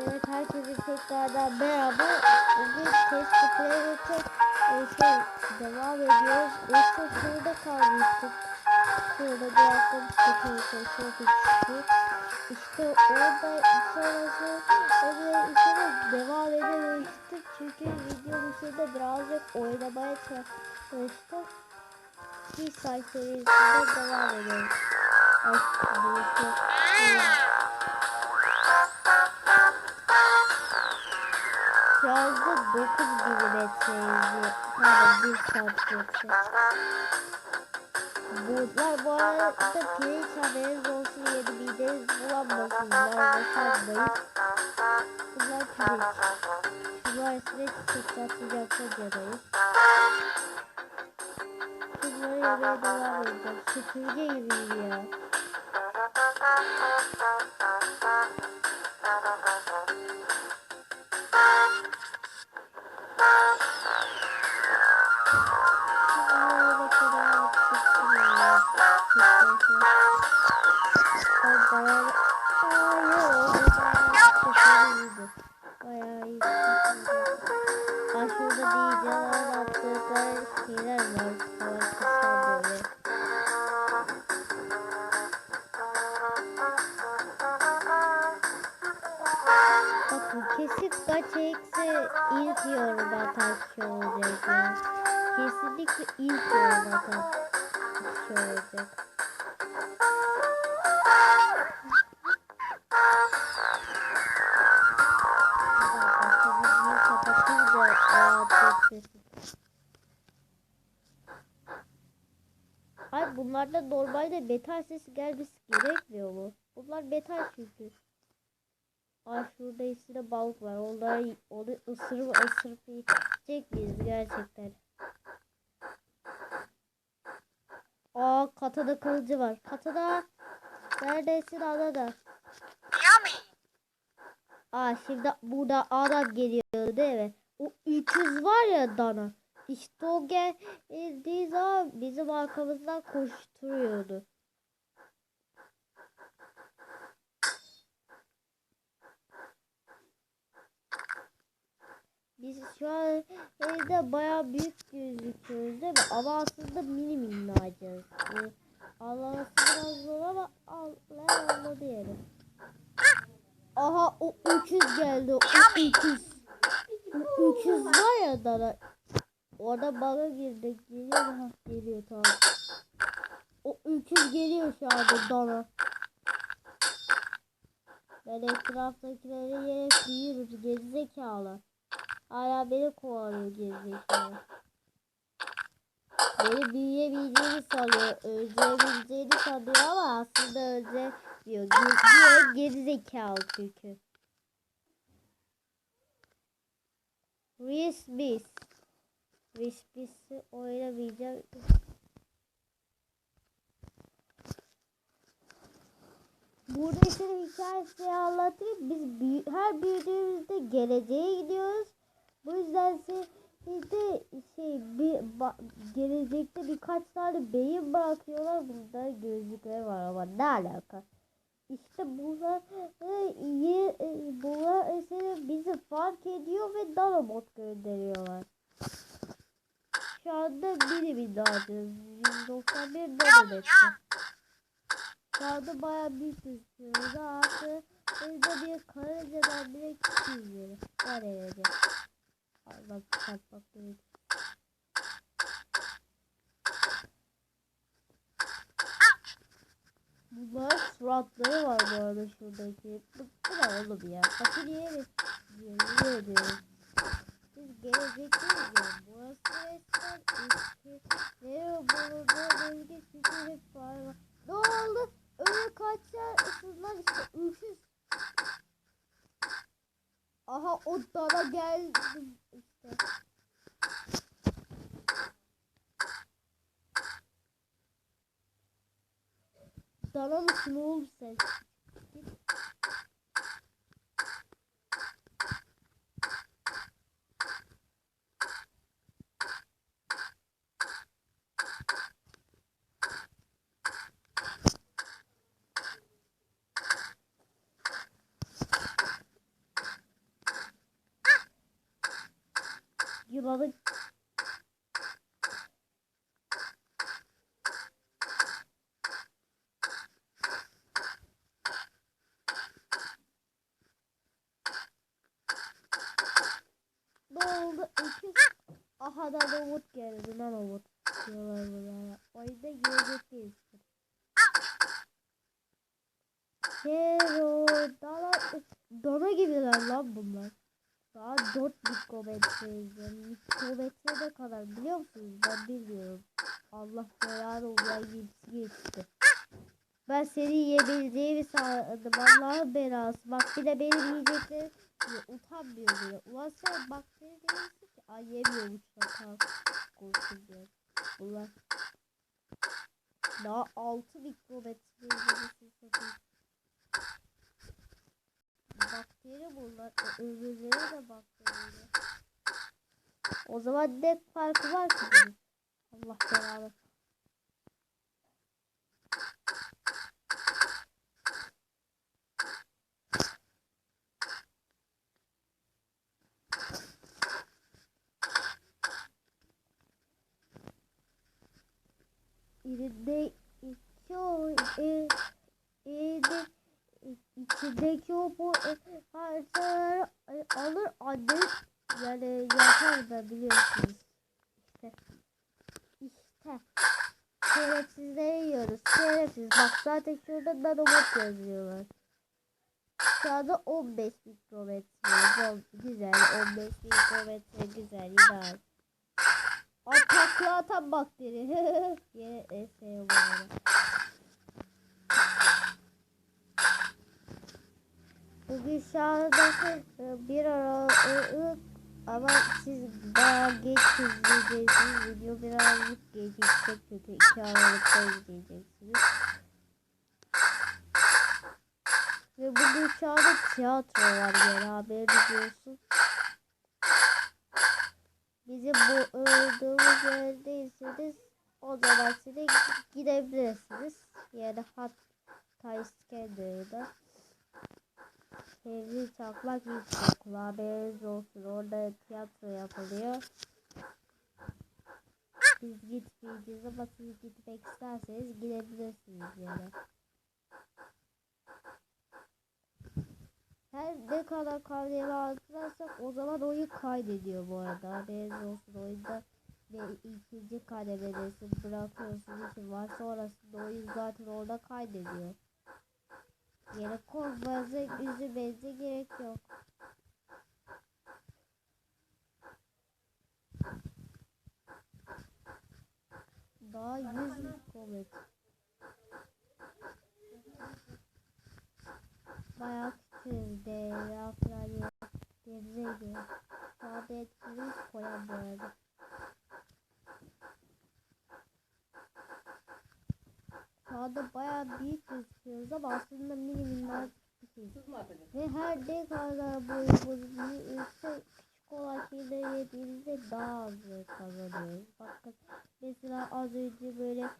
Evet herkese tekrardan merhaba. Bugün test Playroom'da e, şey devam ediyoruz. İşte şurada kalmıştık. Şurada bıraktım sıkıntı çok içti. İşte orada sonrası oraya içeri devam edememiştik. Çünkü videonun içinde birazcık oynamaya çalıştım. Bir say serisinde devam ediyoruz. Ay, bu çok anda 9 milimetreydi. Pardon 1 santimetre. Bunlar bu arada pirinç haberiniz olsun yeni mideniz bulanmasın. Bunlar sanmayın. Bunlar pirinç. Bunlar üstüne çiçek atacaksa canayız. Bunları yemeye devam edeceğim. Süpürge gibiyim ya. Bakın kesin kaç eksi ilk yorum atan şey olacak. Kesinlikle ilk yorum şey olacak. Bunlarda normalde metal sesi gelmesi gerekmiyor mu? Bunlar metal çünkü. Aa şurada içinde balık var. Onları onu ısırıp ısırıp yiyecek miyiz gerçekten? Aa katana kılıcı var. Katana neredesin anada? Yummy. Aa şimdi burada adam geliyor değil mi? O 300 var ya dana. İşte o geldiği zaman bizim arkamızdan koşturuyordu. Biz şu an evde bayağı büyük gözüküyoruz değil mi? Ama aslında mini minnacız. Ee, Anlaması biraz zor ama Allah anladı yani. Aha o 300 geldi. O 300. O 300 var ya dana. Orada baga girdi. Geliyor mu? Ha, geliyor tamam. O 300 geliyor şu anda dana. Ben etraftakileri yere büyürüz. Gerizekalı. Hala beni kovalıyor gerizekalı. Beni büyüyebileceğini sanıyor. Öldürebileceğini sanıyor ama aslında öldüremiyor. Ge geri zekalı çünkü. Risbis. Risbis'i oynamayacağım. Burada size hikayesini anlatayım. Biz büyü her büyüdüğümüzde geleceğe gidiyoruz. Bu yüzden size şey bir gelecekte birkaç tane beyin bırakıyorlar. Burada gözlükler var ama ne alaka? İşte bunlar iyi bunlar seni bizi fark ediyor ve Dalabot gönderiyorlar. Şu anda biri bir dağıtıyoruz. 191 Dalabotte. Şu anda bayağı büyük gözüküyoruz. Artık evde bir karıncadan bile yani. Var evde. Allah çarpmak değil. Bunlar suratları var bu arada şuradaki. Bu, bu ne oğlum ya? Fakir yeri. Yemin ediyorum. Biz gelecekteyiz ya. Burası resmen eski. Ne bulunduğu bölge çünkü hep var. Ne oldu? Öyle kaçar ısınlar işte ülküz. Aha o dara geldi işte. Dana mısın oğlum sen? Balık Ne oldu? İki... Aha da umut geldi lan umut. Diyorlar bunlara. Oyunda gelecek değilsin. Hero, dana, dana gibiler lan bunlar. Daha 4 mikrometre, mikrometre ne kadar biliyor musunuz? Ben bilmiyorum. Allah belanı ulan gibisi geçti. Ben seni yiyebileceğimi sandım. Allah'ın belası. Bak bir de benim yiyeceklerim diyor. Utanmıyor bile. Ulan sen bakteri değilsin ki. Ay yemiyormuş lan. Korkun diyor. Bunlar. Daha 6 mikrometre E, öbürleri de bakteri. O zaman ne farkı var ki bunun? Allah belanı. İçinde iki o e, içindeki o bu e, harçları e, alır anne yani yapar da biliyorsunuz. İşte işte. Şerefsizleri yiyoruz şerefsiz. Bak zaten şurada nanomot yazıyorlar. Şu anda 15 mikrometre. Güzel 15 mikrometre güzel ideal Ataklı atan bakteri. Yine eseye bu arada. Bugün e, bir aralık ama siz daha geç izleyeceksiniz. Video birazcık gecikecek çünkü iki aralıkta izleyeceksiniz. Ve bugün şu anda tiyatro var yani haberiniz olsun. Bizim bu olduğumuz yerdeyseniz o zaman size gidebilirsiniz. Yani hatta İskender'de. Sevgili Çakmak İlkokulu haberiniz olsun. Orada tiyatro yapılıyor. Biz gitmeyeceğiz ama siz gitmek isterseniz gidebilirsiniz yani. Her ne kadar kaydını artırırsak o zaman oyun kaydediyor bu arada. Haberiniz olsun oyunda ve ikinci kademedesi bırakıyorsunuz için var. Sonrasında oyun zaten orada kaydediyor. Yine korkmanıza üzülmenize gerek yok. Daha 100 komik. Bayağı küçüğüz de ya falan ya. Gebzeydi. Daha da. Şu anda bayağı büyük gözüküyoruz ama aslında mini minnak şey. Ve her ne kadar boyumuz büyükse küçük olan şeyleri yediğimizde daha az kazanıyoruz. Bakın mesela az önce böyle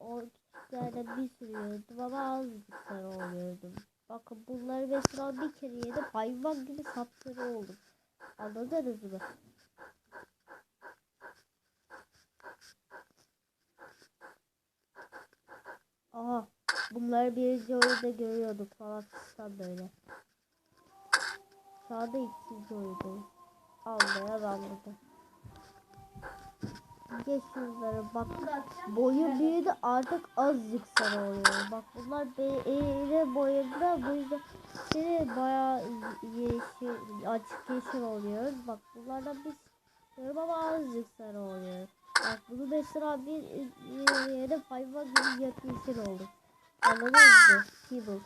o küçüklerden bir sürü yiyordum ama azıcık sarı oluyordum. Bakın bunları mesela bir kere yedim hayvan gibi sapsarı oldum. Anladınız mı? Aha bunları birinci oyunda görüyorduk falan fistan böyle. Şu anda ikinci oyundayım. Almaya anladı. Geç şunları bak. Boyu büyüdü artık azıcık sarı oluyor. Bak bunlar beğeni boyunda bu yüzden seni bayağı yeşil, açık yeşil oluyor. Bak bunlardan biz diyorum ama azıcık sarı oluyor. Bak bunu mesela bir yere hayvan gibi yeşil oldu. Anladınız mı? People.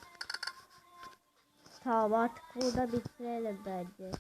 Tamam artık burada bitirelim bence.